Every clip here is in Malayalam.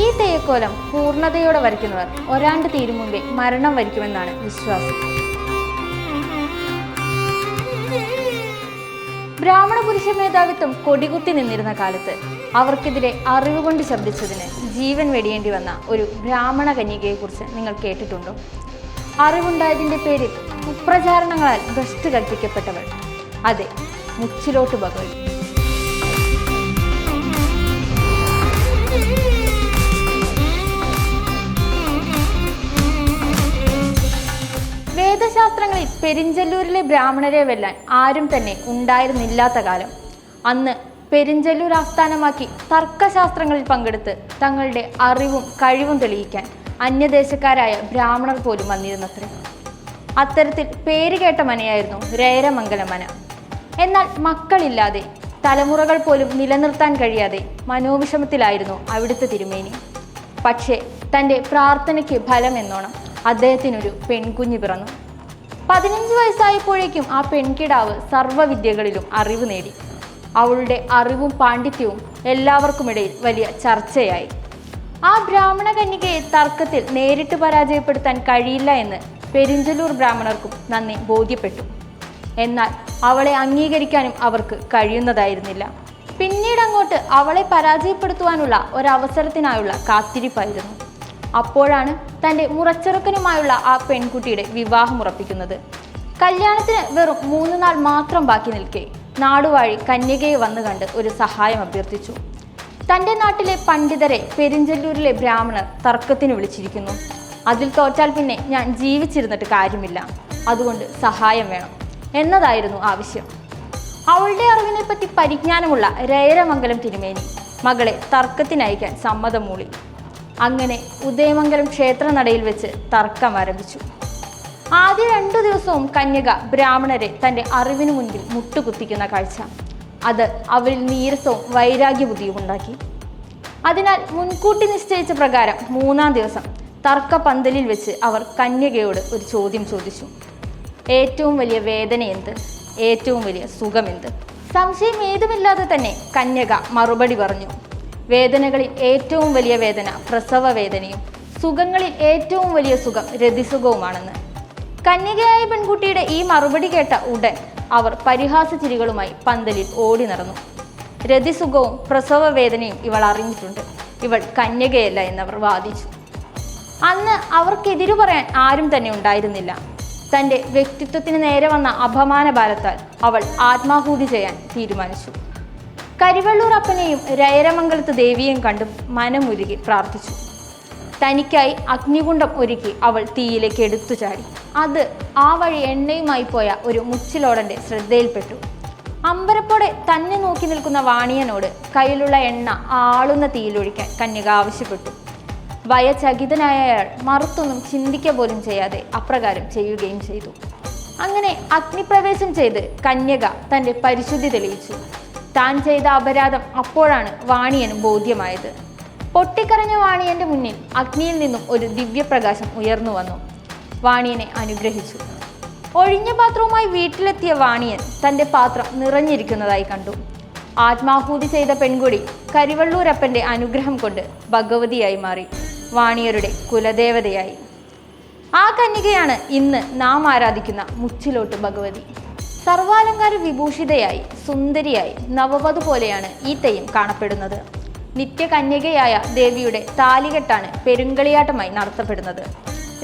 ഈ തേക്കോലം പൂർണതയോടെ വരയ്ക്കുന്നവർ. ഒരാണ്ട് തീരും മുമ്പേ മരണം വരിക്കുമെന്നാണ് വിശ്വാസം. ബ്രാഹ്മണ പുരുഷ മേധാവിത്വം കൊടികുത്തി നിന്നിരുന്ന കാലത്ത് അവർക്കെതിരെ അറിവ് കൊണ്ട് ശബ്ദിച്ചതിന് ജീവൻ വെടിയേണ്ടി വന്ന ഒരു ബ്രാഹ്മണ കന്യകയെക്കുറിച്ച് നിങ്ങൾ കേട്ടിട്ടുണ്ടോ? അറിവുണ്ടായതിന്റെ പേരിൽ കുപ്രചാരണങ്ങളാൽ ഭ്രഷ്ട് കൽപ്പിക്കപ്പെട്ടവൾ. അതെ മുച്ചിലോട്ട് ഭഗവതി പെരിഞ്ചല്ലൂരിലെ ബ്രാഹ്മണരെ വെല്ലാൻ ആരും തന്നെ ഉണ്ടായിരുന്നില്ലാത്ത കാലം. അന്ന് പെരിഞ്ചല്ലൂർ ആസ്ഥാനമാക്കി തർക്കശാസ്ത്രങ്ങളിൽ പങ്കെടുത്ത് തങ്ങളുടെ അറിവും കഴിവും തെളിയിക്കാൻ അന്യദേശക്കാരായ ബ്രാഹ്മണർ പോലും വന്നിരുന്നത്രേ. അത്തരത്തിൽ പേര് കേട്ട മനയായിരുന്നു രേരമംഗല മന എന്നാൽ മക്കളില്ലാതെ തലമുറകൾ പോലും നിലനിർത്താൻ കഴിയാതെ മനോവിഷമത്തിലായിരുന്നു അവിടുത്തെ തിരുമേനി. പക്ഷേ തന്റെ പ്രാർത്ഥനയ്ക്ക് ഫലം എന്നോണം അദ്ദേഹത്തിനൊരു പെൺകുഞ്ഞ് പിറന്നു. പതിനഞ്ച് വയസ്സായപ്പോഴേക്കും ആ പെൺകിടാവ് സർവവിദ്യകളിലും അറിവ് നേടി. അവളുടെ അറിവും പാണ്ഡിത്യവും എല്ലാവർക്കുമിടയിൽ വലിയ ചർച്ചയായി. ആ ബ്രാഹ്മണ കന്യകയെ തർക്കത്തിൽ നേരിട്ട് പരാജയപ്പെടുത്താൻ കഴിയില്ല എന്ന് പെരിഞ്ചലൂർ ബ്രാഹ്മണർക്കും നന്ദി ബോധ്യപ്പെട്ടു. എന്നാൽ അവളെ അംഗീകരിക്കാനും അവർക്ക് കഴിയുന്നതായിരുന്നില്ല. പിന്നീട് അങ്ങോട്ട് അവളെ പരാജയപ്പെടുത്തുവാനുള്ള ഒരവസരത്തിനായുള്ള കാത്തിരിപ്പായിരുന്നു. അപ്പോഴാണ് തന്റെ മുറച്ചെറുക്കനുമായുള്ള ആ പെൺകുട്ടിയുടെ വിവാഹം ഉറപ്പിക്കുന്നത്. കല്യാണത്തിന് വെറും മൂന്ന് നാൾ മാത്രം ബാക്കി നിൽക്കെ നാടുവാഴി കന്യകയെ വന്നു കണ്ട് ഒരു സഹായം അഭ്യർത്ഥിച്ചു. തന്റെ നാട്ടിലെ പണ്ഡിതരെ പെരിഞ്ചല്ലൂരിലെ ബ്രാഹ്മണർ തർക്കത്തിന് വിളിച്ചിരിക്കുന്നു. അതിൽ തോറ്റാൽ പിന്നെ ഞാൻ ജീവിച്ചിരുന്നിട്ട് കാര്യമില്ല. അതുകൊണ്ട് സഹായം വേണം എന്നതായിരുന്നു ആവശ്യം. അവളുടെ അറിവിനെ പറ്റി പരിജ്ഞാനമുള്ള രയരമംഗലം തിരുമേനി മകളെ തർക്കത്തിനയക്കാൻ സമ്മതം മൂളി. അങ്ങനെ ഉദയമംഗലം ക്ഷേത്രനടയിൽ വെച്ച് തർക്കം ആരംഭിച്ചു. ആദ്യ രണ്ടു ദിവസവും കന്യക ബ്രാഹ്മണരെ തന്റെ അറിവിനു മുൻപിൽ മുട്ടുകുത്തിക്കുന്ന കാഴ്ച. അത് അവരിൽ നീരസവും വൈരാഗ്യബുദ്ധിയും ഉണ്ടാക്കി. അതിനാൽ മുൻകൂട്ടി നിശ്ചയിച്ച പ്രകാരം മൂന്നാം ദിവസം തർക്ക പന്തലിൽ വെച്ച് അവർ കന്യകയോട് ഒരു ചോദ്യം ചോദിച്ചു. ഏറ്റവും വലിയ വേദന എന്ത്? ഏറ്റവും വലിയ സുഖമെന്ത് സംശയം ഏതുമില്ലാതെ തന്നെ കന്യക മറുപടി പറഞ്ഞു. വേദനകളിൽ ഏറ്റവും വലിയ വേദന പ്രസവ വേദനയും സുഖങ്ങളിൽ ഏറ്റവും വലിയ സുഖം രതിസുഖവുമാണെന്ന്. കന്യകയായ പെൺകുട്ടിയുടെ ഈ മറുപടി കേട്ട ഉടൻ അവർ പരിഹാസ ചിരികളുമായി പന്തലിൽ ഓടി നടന്നു. രതിസുഖവും പ്രസവ വേദനയും ഇവൾ അറിഞ്ഞിട്ടുണ്ട്. ഇവൾ കന്യകയല്ല എന്നവർ വാദിച്ചു. അന്ന് അവർക്കെതിരു പറയാൻ ആരും തന്നെ ഉണ്ടായിരുന്നില്ല. തന്റെ വ്യക്തിത്വത്തിന് നേരെ വന്ന അപമാന ഭാരത്താൽ അവൾ ആത്മാഹൂതി ചെയ്യാൻ തീരുമാനിച്ചു. കരിവള്ളൂർ അപ്പനെയും രയരമംഗലത്ത് ദേവിയെയും കണ്ടും മനമുരുകി പ്രാർത്ഥിച്ചു. തനിക്കായി അഗ്നികുണ്ഡം ഒരുക്കി അവൾ തീയിലേക്ക് എടുത്തു ചാടി. അത് ആ വഴി എണ്ണയുമായി പോയ ഒരു മുച്ചിലോടന്റെ ശ്രദ്ധയിൽപ്പെട്ടു. അമ്പരപ്പോടെ തന്നെ നോക്കി നിൽക്കുന്ന വാണിയനോട് കയ്യിലുള്ള എണ്ണ ആളുന്ന തീയിലൊഴിക്കാൻ കന്യക ആവശ്യപ്പെട്ടു. വയചകിതനായ അയാൾ മറുത്തൊന്നും ചിന്തിക്കുക പോലും ചെയ്യാതെ അപ്രകാരം ചെയ്യുകയും ചെയ്തു. അങ്ങനെ അഗ്നിപ്രവേശം ചെയ്ത് കന്യക തന്റെ പരിശുദ്ധി തെളിയിച്ചു. താൻ ചെയ്ത അപരാധം അപ്പോഴാണ് വാണിയന് ബോധ്യമായത്. പൊട്ടിക്കരഞ്ഞ വാണിയന്റെ മുന്നിൽ അഗ്നിയിൽ നിന്നും ഒരു ദിവ്യപ്രകാശം ഉയർന്നു വന്നു. വാണിയനെ അനുഗ്രഹിച്ചു. ഒഴിഞ്ഞ പാത്രവുമായി വീട്ടിലെത്തിയ വാണിയൻ തന്റെ പാത്രം നിറഞ്ഞിരിക്കുന്നതായി കണ്ടു. ആത്മാഹൂതി ചെയ്ത പെൺകുടി കരിവള്ളൂരപ്പന്റെ അനുഗ്രഹം കൊണ്ട് ഭഗവതിയായി മാറി. വാണിയരുടെ കുലദേവതയായി. ആ കന്യകയാണ് ഇന്ന് നാം ആരാധിക്കുന്ന മുച്ചിലോട്ട് ഭഗവതി. സർവാലങ്കാര വിഭൂഷിതയായി സുന്ദരിയായി നവവധു പോലെയാണ് ഈ തെയ്യം കാണപ്പെടുന്നത്. നിത്യകന്യകയായ ദേവിയുടെ താലികെട്ടാണ് പെരുങ്കളിയാട്ടമായി നടത്തപ്പെടുന്നത്.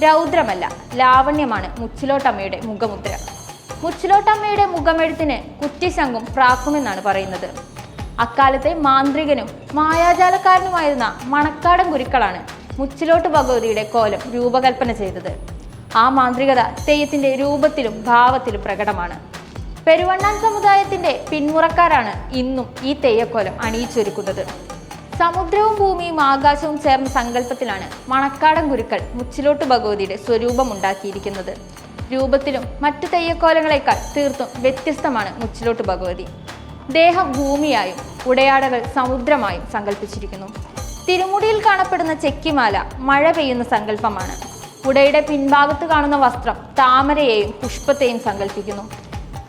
രൗദ്രമല്ല ലാവണ്യമാണ് മുച്ചിലോട്ടമ്മയുടെ മുഖമുദ്ര. മുച്ചിലോട്ടമ്മയുടെ മുഖമെഴുത്തിന് കുറ്റിശങ്കും പ്രാക്കുമെന്നാണ് പറയുന്നത്. അക്കാലത്തെ മാന്ത്രികനും മായാജാലക്കാരനുമായിരുന്ന മണക്കാടൻ ഗുരുക്കളാണ് മുച്ചിലോട്ട് ഭഗവതിയുടെ കോലം രൂപകൽപ്പന ചെയ്തത്. ആ മാന്ത്രികത തെയ്യത്തിന്റെ രൂപത്തിലും ഭാവത്തിലും പ്രകടമാണ്. പെരുവണ്ണാൻ സമുദായത്തിന്റെ പിന്മുറക്കാരാണ് ഇന്നും ഈ തെയ്യക്കോലം അണിയിച്ചൊരുക്കുന്നത്. സമുദ്രവും ഭൂമിയും ആകാശവും ചേർന്ന സങ്കല്പത്തിലാണ് മണക്കാടൻ ഗുരുക്കൾ മുച്ചിലോട്ട് ഭഗവതിയുടെ സ്വരൂപം ഉണ്ടാക്കിയിരിക്കുന്നത് രൂപത്തിലും മറ്റു തെയ്യക്കോലങ്ങളെക്കാൾ തീർത്തും വ്യത്യസ്തമാണ് മുച്ചിലോട്ട് ഭഗവതി. ദേഹം ഭൂമിയായും ഉടയാടകൾ സമുദ്രമായും സങ്കല്പിച്ചിരിക്കുന്നു. തിരുമുടിയിൽ കാണപ്പെടുന്ന ചെക്കിമാല മഴ പെയ്യുന്ന സങ്കല്പമാണ്. ഉടയുടെ പിൻഭാഗത്ത് കാണുന്ന വസ്ത്രം താമരയെയും പുഷ്പത്തെയും സങ്കല്പിക്കുന്നു.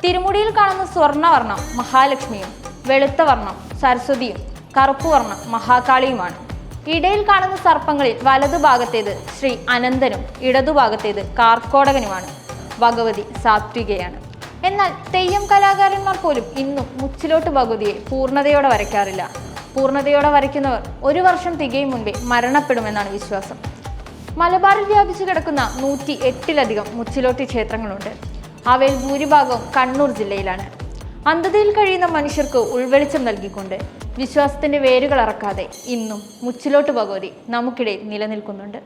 തിരുമുടിയിൽ കാണുന്ന സ്വർണവർണം മഹാലക്ഷ്മിയും വെളുത്ത വർണം സരസ്വതിയും കറുപ്പ് വർണം മഹാകാളിയുമാണ്. ഇടയിൽ കാണുന്ന സർപ്പങ്ങളിൽ വലതുഭാഗത്തേത് ശ്രീ അനന്തനും ഇടതുഭാഗത്തേത് കാർക്കോടകനുമാണ്. ഭഗവതി സാത്വികയാണ്. എന്നാൽ തെയ്യം കലാകാരന്മാർ പോലും ഇന്നും മുച്ചിലോട്ട് ഭഗവതിയെ പൂർണതയോടെ വരയ്ക്കാറില്ല. പൂർണതയോടെ വരയ്ക്കുന്നവർ ഒരു വർഷം തികയും മുൻപേ മരണപ്പെടുമെന്നാണ് വിശ്വാസം. മലബാറിൽ വ്യാപിച്ചു കിടക്കുന്ന നൂറ്റി എട്ടിലധികം മുച്ചിലോട്ടി ക്ഷേത്രങ്ങളുണ്ട്. അവയിൽ ഭൂരിഭാഗവും കണ്ണൂർ ജില്ലയിലാണ്. അന്ധതയിൽ കഴിയുന്ന മനുഷ്യർക്ക് ഉൾവെളിച്ചം നൽകിക്കൊണ്ട് വിശ്വാസത്തിന്റെ വേരുകൾ അറക്കാതെ ഇന്നും മുച്ചിലോട്ട് ഭഗവതി നമുക്കിടയിൽ നിലനിൽക്കുന്നുണ്ട്.